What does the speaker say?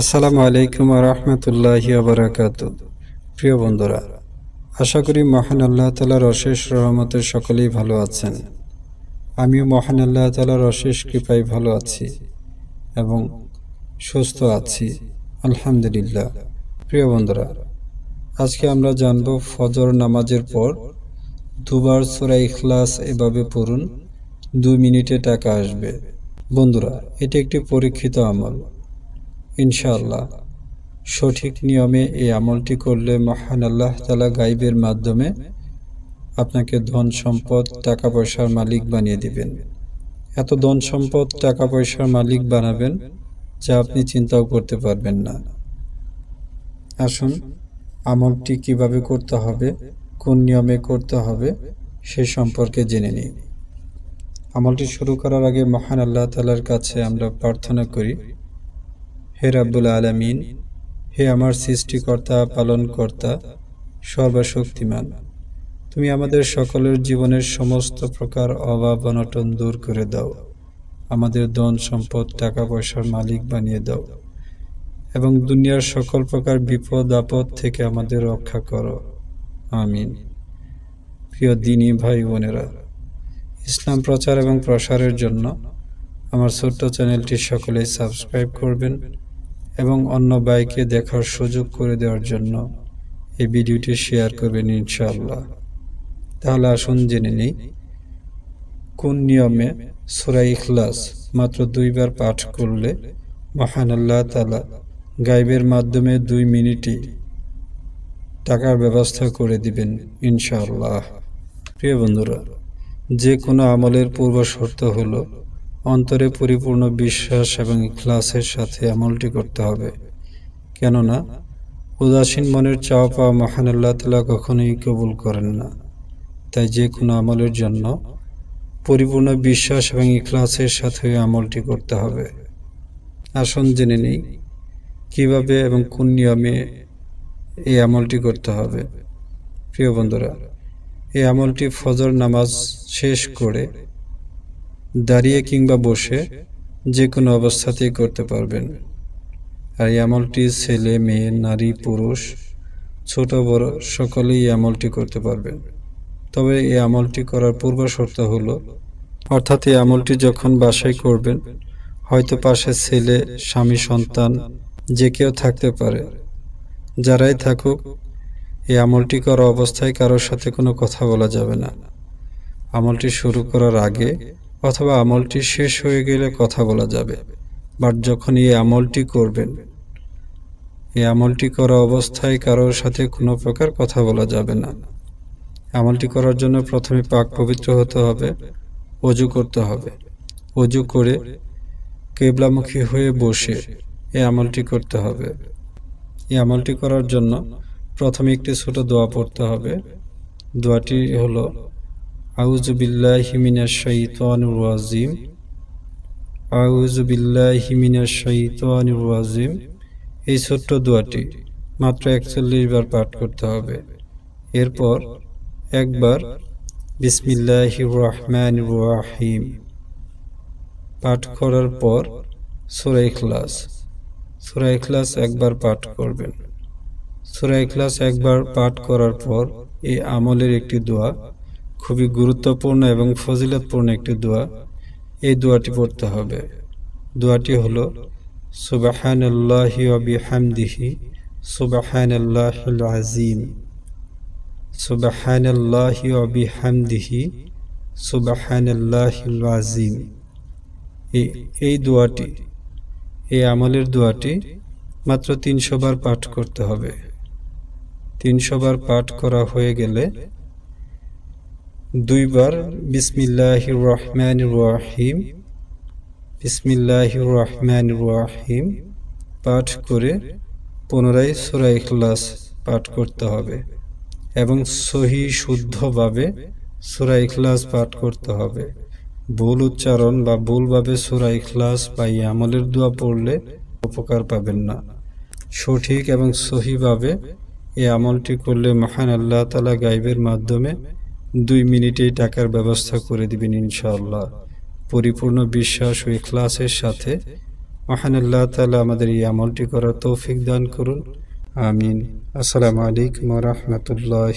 আসসালামু আলাইকুম রহমতুল্লাহি আবরাকাত প্রিয় বন্ধুরা, আশা করি মহান আল্লাহ তালার অশেষ রহমতের সকলেই ভালো আছেন। আমিও মহান আল্লাহ তালার অশেষ কৃপায় ভালো আছি এবং সুস্থ আছি, আলহামদুলিল্লাহ। প্রিয় বন্ধুরা, আজকে আমরা জানব ফজর নামাজের পর দুবার সুরা ইখলাস এভাবে পড়ুন, দুই মিনিটে টাকা আসবে। বন্ধুরা, এটি একটি পরীক্ষিত আমল। ইনশাআল্লাহ। সঠিক নিয়মে এই আমলটি করলে মহান আল্লাহ তালা গাইবের মাধ্যমে আপনাকে ধন সম্পদ, টাকা পয়সার মালিক বানিয়ে দিবেন। এত ধন সম্পদ, টাকা পয়সার মালিক বানাবেন যা আপনি চিন্তাও করতে পারবেন না। আসুন, আমলটি কীভাবে করতে হবে, কোন নিয়মে করতে হবে, সে সম্পর্কে জেনে নিই। আমলটি শুরু করার আগে মহান আল্লাহ তালার কাছে আমরা প্রার্থনা করি হে রাব্বুল আলামিন, হে আমার সৃষ্টিকর্তা, পালনকর্তা, সর্বশক্তিমান, তুমি আমাদের সকলের জীবনের সমস্ত প্রকার অভাব অনটন দূর করে দাও। আমাদের ধন সম্পদ টাকা পয়সার মালিক বানিয়ে দাও এবং দুনিয়ার সকল প্রকার বিপদ, আপদ থেকে আমাদের রক্ষা করো। আমিন। প্রিয় দিনী ভাই বোনেরা, ইসলাম প্রচার এবং প্রসারের জন্য আমার ছোট্ট চ্যানেলটি সকলেই সাবস্ক্রাইব করবেন। এবং অন্য বাইকে দেখার সুযোগ করে দেওয়ার জন্য এই ভিডিওটি শেয়ার করবেন ইনশাআল্লাহ। তাহলে আসুন জেনে নিই, কোন নিয়মে সুরা ইখলাস মাত্র দুইবার পাঠ করলে মহান আল্লাহ তালা গাইবের মাধ্যমে দুই মিনিটই টাকার ব্যবস্থা করে দিবেন ইনশাআল্লাহ। প্রিয় বন্ধুরা, যে কোনো আমলের পূর্ব শর্ত হলো অন্তরে পরিপূর্ণ বিশ্বাস এবং ইখলাসের সাথে আমলটি করতে হবে। কেননা, উদাসীন মনের চাওয়া পাওয়া মহান আল্লাহ তালা কখনোই কবুল করেন না। তাই যে কোনো আমলের জন্য পরিপূর্ণ বিশ্বাস এবং ইখলাসের সাথে আমলটি করতে হবে। আসুন জেনে নিই, কীভাবে এবং কোন নিয়মে এই আমলটি করতে হবে। প্রিয় বন্ধুরা, এই আমলটি ফজর নামাজ শেষ করে দাঁড়িয়ে কিংবা বসে যে কোনো অবস্থাতেই করতে পারবেন। আর এই আমলটি ছেলে, মেয়ে, নারী, পুরুষ, ছোট, বড়, সকলেই এই আমলটি করতে পারবেন। তবে এই আমলটি করার পূর্ব শর্ত হলো, অর্থাৎ এই আমলটি যখন বাসায় করবেন, হয়তো পাশে ছেলে, স্বামী, সন্তান, যে কেউ থাকতে পারে। যারাই থাকুক, এই আমলটি করা অবস্থায় কারোর সাথে কোনো কথা বলা যাবে না। আমলটি শুরু করার আগে অথবা আমলটি শেষ হয়ে গেলে কথা বলা যাবে। বাট যখন এই আমলটি করবেন, এই আমলটি করা অবস্থায় কারোর সাথে কোনো প্রকার কথা বলা যাবে না। আমলটি করার জন্য প্রথমে পাক পবিত্র হতে হবে, অজু করতে হবে। অজু করে কেবলামুখী হয়ে বসে এই আমলটি করতে হবে। এই আমলটি করার জন্য প্রথমে একটি ছোট দোয়া পড়তে হবে। দোয়াটি হলো আউযু বিল্লাহি মিনাশ শাইতানির রাজিম আউযু বিল্লাহি মিনাশ শাইতানির এই ছোট্ট দোয়াটি মাত্র একচল্লিশ বার পাঠ করতে হবে। এরপর একবার বিসমিল্লাহির রহমানির রহিম। পাঠ করার পর সূরা ইখলাস। সূরা ইখলাস একবার পাঠ করবেন। সূরা ইখলাস একবার পাঠ করার পর এই আমলের একটি দোয়া খুবই গুরুত্বপূর্ণ এবং ফজিলতপূর্ণ একটি দোয়া। এই দোয়াটি পড়তে হবে। দোয়াটি হলো সুবাহান আল্লাহি বিহামদিহি সুবাহান আল্লাহিল আজিম সুবাহান আল্লাহি বিহামদিহি সুবাহান আল্লাহিল আজিম এই দোয়াটি, এই আমলের দোয়াটি মাত্র তিনশো বার পাঠ করতে হবে। তিনশো বার পাঠ করা হয়ে গেলে দুইবার বিসমিল্লাহ রহমান রাহিম বিসমিল্লাহ রহমান রাহিম পাঠ করে পুনরায় সুরা ইখলাস পাঠ করতে হবে এবং সহি শুদ্ধভাবে সুরা ইখলাস পাঠ করতে হবে। ভুল উচ্চারণ বা ভুলভাবে সুরা ইখলাস বা আমলের দোয়া পড়লে উপকার পাবেন না। সঠিক এবং সহিভাবে এই আমলটি করলে মহান আল্লাহ তালা গাইবের মাধ্যমে দুই মিনিটেই টাকার ব্যবস্থা করে দিবেন ইনশাআল্লাহ। পরিপূর্ণ বিশ্বাস ও ইখলাসের সাথে। মহান আল্লাহ তালা আমাদের এই আমলটি করার তৌফিক দান করুন। আমিন। আসসালামু আলাইকুম রহমতুল্লাহ